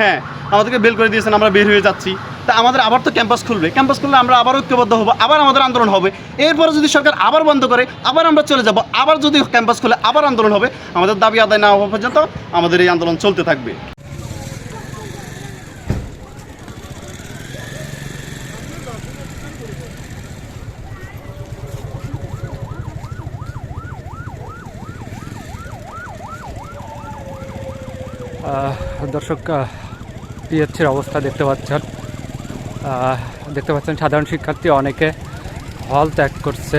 হ্যাঁ আমাদেরকে বেল করে দিয়েছেন, আমরা বের হয়ে যাচ্ছি। তা আমাদের আবার তো ক্যাম্পাস খুলবে। ক্যাম্পাস খুললে আমরা আবার ঐক্যবদ্ধ হব, আবার আমাদের আন্দোলন হবে। এরপরে যদি সরকার আবার বন্ধ করে, আবার আমরা চলে যাব, আবার যদি ক্যাম্পাস খুলে আবার আন্দোলন হবে, আমাদের দাবি আদায় না হওয়া পর্যন্ত আমাদের এই আন্দোলন চলতে থাকবে। দর্শক পিএচসির অবস্থা দেখতে পাচ্ছেন। দেখতে পাচ্ছেন সাধারণ শিক্ষার্থী অনেকে হল ত্যাগ করছে।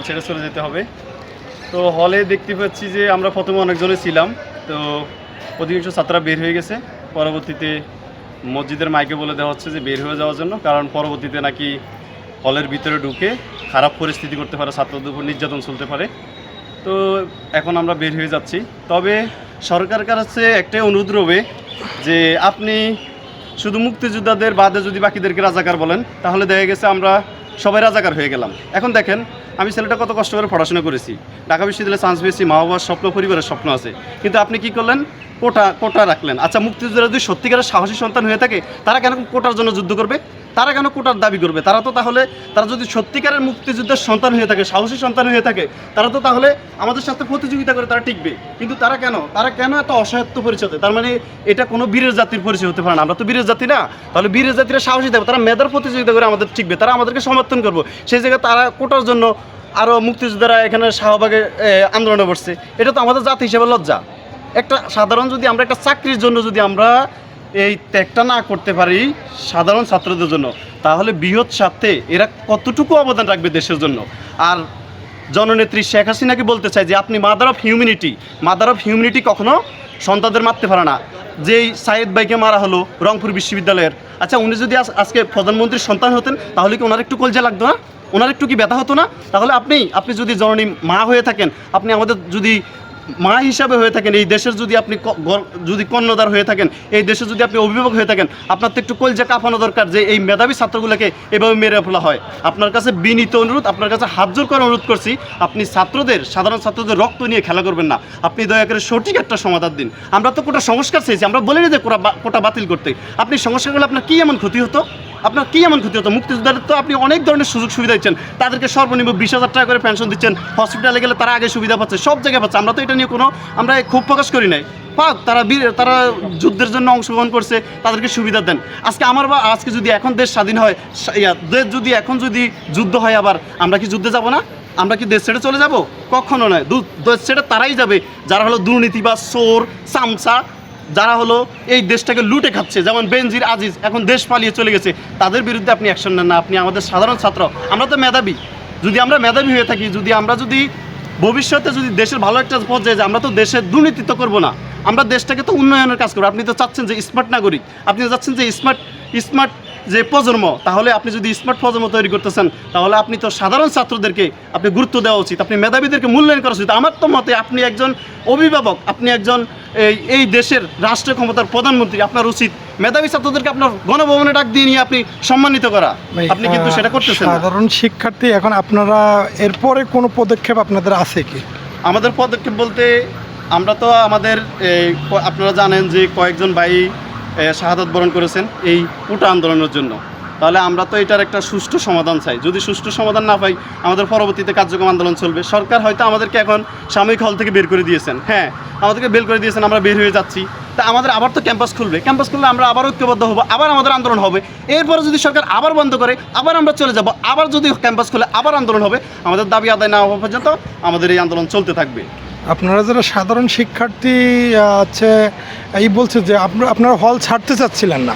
হল ছেড়ে চলে যেতে হবে। তো হলে দেখতে পাচ্ছি যে আমরা প্রথমে অনেকজনে ছিলাম। তো অধিকাংশ ছাত্ররা বের হয়ে গেছে। পরবর্তীতে মসজিদের মাইকে বলে দেওয়া হচ্ছে যে বের হয়ে যাওয়ার জন্য, কারণ পরবর্তীতে নাকি হলের ভিতরে ঢুকে খারাপ পরিস্থিতি করতে পারে, ছাত্রদের উপর নির্যাতন চলতে পারে। তো এখন আমরা বের হয়ে যাচ্ছি। তবে সরকার কাছে একটাই অনুরোধ রবে যে আপনি শুধু মুক্তিযোদ্ধাদের বাদে যদি বাকিদেরকে রাজাকার বলেন, তাহলে দেখা গেছে আমরা সবাই রাজাকার হয়ে গেলাম। এখন দেখেন, আমি ছেলেটা কত কষ্ট করে পড়াশোনা করেছি। ঢাকা বিশ্ববিদ্যালয়ে চান্স পেয়েছি মা বাবার স্বপ্ন, পরিবারের স্বপ্ন আছে। কিন্তু আপনি কি করলেন? কোটা কোটা রাখলেন। আচ্ছা মুক্তিযোদ্ধারা যদি সত্যিকারের সাহসী সন্তান হয়ে থাকে, তারা কেন কোটার জন্য যুদ্ধ করবে? তারা কেন কোটার দাবি করবে? তারা তো তাহলে, তারা যদি সত্যিকারের মুক্তিযুদ্ধের সন্তান হয়ে থাকে, সাহসী সন্তান হয়ে থাকে, তারা তো তাহলে আমাদের সাথে প্রতিযোগিতা করে, তারা টিকবে। কিন্তু তারা কেন? তারা কেন এত অসহায়ত্ব পরিচয়? তার মানে এটা কোনো বীরের জাতির পরিচয় হতে পারে না। আমরা তো বীরের জাতি না। তাহলে বীরের জাতিরা সাহসী দেবে, তারা মেধার প্রতিযোগিতা করে আমাদের টিকবে, তারা আমাদেরকে সমর্থন করব। সেই জায়গায় তারা কোটার জন্য আরও মুক্তিযোদ্ধারা এখানে শাহবাগে আন্দোলনে বসছে। এটা তো আমাদের জাতি হিসেবে লজ্জা। একটা সাধারণ যদি আমরা একটা চাকরির জন্য যদি আমরা এই ত্যাগটা না করতে পারি সাধারণ ছাত্রদের জন্য। তাহলে বৃহৎ স্বার্থে এরা কতটুকু অবদান রাখবে দেশের জন্য? আর জননেত্রী শেখ হাসিনাকে বলতে চাই যে, আপনি mother of humanity mother of humanity কখনো সন্তানদের মারতে পারে না। যেই সাইদ ভাইকে মারা হলো রংপুর বিশ্ববিদ্যালয়ের। আচ্ছা উনি যদি আজ- আজকে প্রধানমন্ত্রীর সন্তান হতেন, তাহলে কি ওনার একটু কলজা লাগতো না? ওনার একটু কি ব্যথা হতো না? তাহলে আপনি আপনি যদি জননী মা হয়ে থাকেন, আপনি আমাদের যদি মা হিসাবে হয়ে থাকেন, এই দেশের যদি আপনি যদি কর্ণধার হয়ে থাকেন, এই দেশে যদি আপনি অভিভাবক হয়ে থাকেন, আপনার তো একটু কলজা কাঁপানো দরকার যে এই মেধাবী ছাত্রগুলোকে এভাবে মেরে ফেলা হয়। আপনার কাছে বিনীত অনুরোধ, আপনার কাছে হাত জোর করে অনুরোধ করছি, আপনি ছাত্রদের, সাধারণ ছাত্রদের রক্ত নিয়ে খেলা করবেন না। আপনি দয়া করে সঠিক একটা সমাধান দিন। আমরা তো কোটা সংস্কার চেয়েছি আমরা বলিনি যে কোটা বাতিল করতে। আপনি সংস্কার করলে আপনার কী এমন ক্ষতি হতো? আপনার কী এমন ক্ষতি হতো? মুক্তিযোদ্ধাদের তো আপনি অনেক ধরনের সুযোগ সুবিধা দিচ্ছেন। তাদেরকে সর্বনিম্ন বিশ হাজার টাকা করে পেনশন দিচ্ছেন। হসপিটালে গেলে তারা আগে সুবিধা পাচ্ছে, সব জায়গায় পাচ্ছে। আমরা তো এটা নিয়ে কোনো, আমরা খুব প্রকাশ করি নাই। পাক, তারা বীর, তারা যুদ্ধের জন্য অংশগ্রহণ করছে, তাদেরকে সুবিধা দেন। আজকে আমার বা, আজকে যদি এখন দেশ স্বাধীন হয় দেশ যদি এখন যদি যুদ্ধ হয় আবার, আমরা কি যুদ্ধে যাব না? আমরা কি দেশ ছেড়ে চলে যাব? কখনো নয়। দেশ ছেড়ে তারাই যাবে। যারা হলো দুর্নীতি বা চোর, চামচা যারা হলো এই দেশটাকে লুটে খাচ্ছে, যেমন বেনজির, আজিজ, এখন দেশ পালিয়ে চলে গেছে, তাদের বিরুদ্ধে আপনি অ্যাকশন নেন না। আপনি আমাদের সাধারণ ছাত্র। আমরা তো মেধাবী। যদি আমরা মেধাবী হয়ে থাকি, যদি আমরা যদি ভবিষ্যতে যদি দেশের ভালো একটা পর্যায়ে যায় আমরা তো দেশের দুর্নীতি তো করব না। আমরা দেশটাকে তো উন্নয়নের কাজ করব। আপনি তো চাচ্ছেন যে স্মার্ট নাগরিক। আপনি চাচ্ছেন যে স্মার্ট স্মার্ট যে প্রজন্ম তাহলে আপনি যদি স্মার্ট প্রজন্ম তৈরি করতেছেন তাহলে আপনি তো সাধারণ ছাত্রদেরকে আপনি গুরুত্ব দেওয়া উচিত। আপনি মেধাবীদেরকে মূল্যায়ন করা উচিত। আমার তো মতে আপনি একজন অভিভাবক আপনি একজন এই এই দেশের রাষ্ট্র ক্ষমতার প্রধানমন্ত্রী আপনার উচিত মেধাবী ছাত্রদেরকে আপনার গণভবনে ডাক দিয়ে নিয়ে আপনি সম্মানিত করা। আপনি কিন্তু সেটা করতেছেন। সাধারণ শিক্ষার্থী এখন আপনারা এরপরে কোনো পদক্ষেপ আপনাদের আছে কি? আমাদের পদক্ষেপ বলতে আমরা তো আমাদের আপনারা জানেন যে কয়েকজন ভাই শাহাদত বরণ করেছেন এই উটা আন্দোলনের জন্য। তাহলে আমরা তো এটার একটা সুষ্ঠু সমাধান চাই। যদি সুষ্ঠু সমাধান না পাই, আমাদের পরবর্তীতে কার্যক্রম আন্দোলন চলবে। সরকার হয়তো আমাদেরকে এখন সাময়িক হল থেকে বের করে দিয়েছেন। হ্যাঁ আমাদেরকে বের করে দিয়েছেন, আমরা বের হয়ে যাচ্ছি। তা আমাদের আবার তো ক্যাম্পাস খুলবে। ক্যাম্পাস খুললে আমরা আবার ঐক্যবদ্ধ হব, আবার আমাদের আন্দোলন হবে। এরপরে যদি সরকার আবার বন্ধ করে, আবার আমরা চলে যাব, আবার যদি ক্যাম্পাস খুলে আবার আন্দোলন হবে, আমাদের দাবি আদায় না হওয়া পর্যন্ত আমাদের এই আন্দোলন চলতে থাকবে। আপনারা যারা সাধারণ শিক্ষার্থী আছে এই বলছে যে আপনারা আপনারা হল ছাড়তে চাচ্ছিলেন না।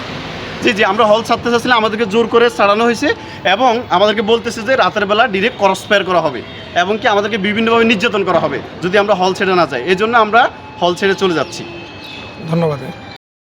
জি জি আমরা হল ছাড়তে চাচ্ছিলাম আমাদেরকে জোর করে ছাড়ানো হয়েছে এবং আমাদেরকে বলতেছে যে রাতের বেলা ডিরেক্ট ক্রস ফায়ার করা হবে এবং কি আমাদেরকে বিভিন্নভাবে নির্যাতন করা হবে যদি আমরা হল ছেড়ে না যাই। এই জন্য আমরা হল ছেড়ে চলে যাচ্ছি। ধন্যবাদ।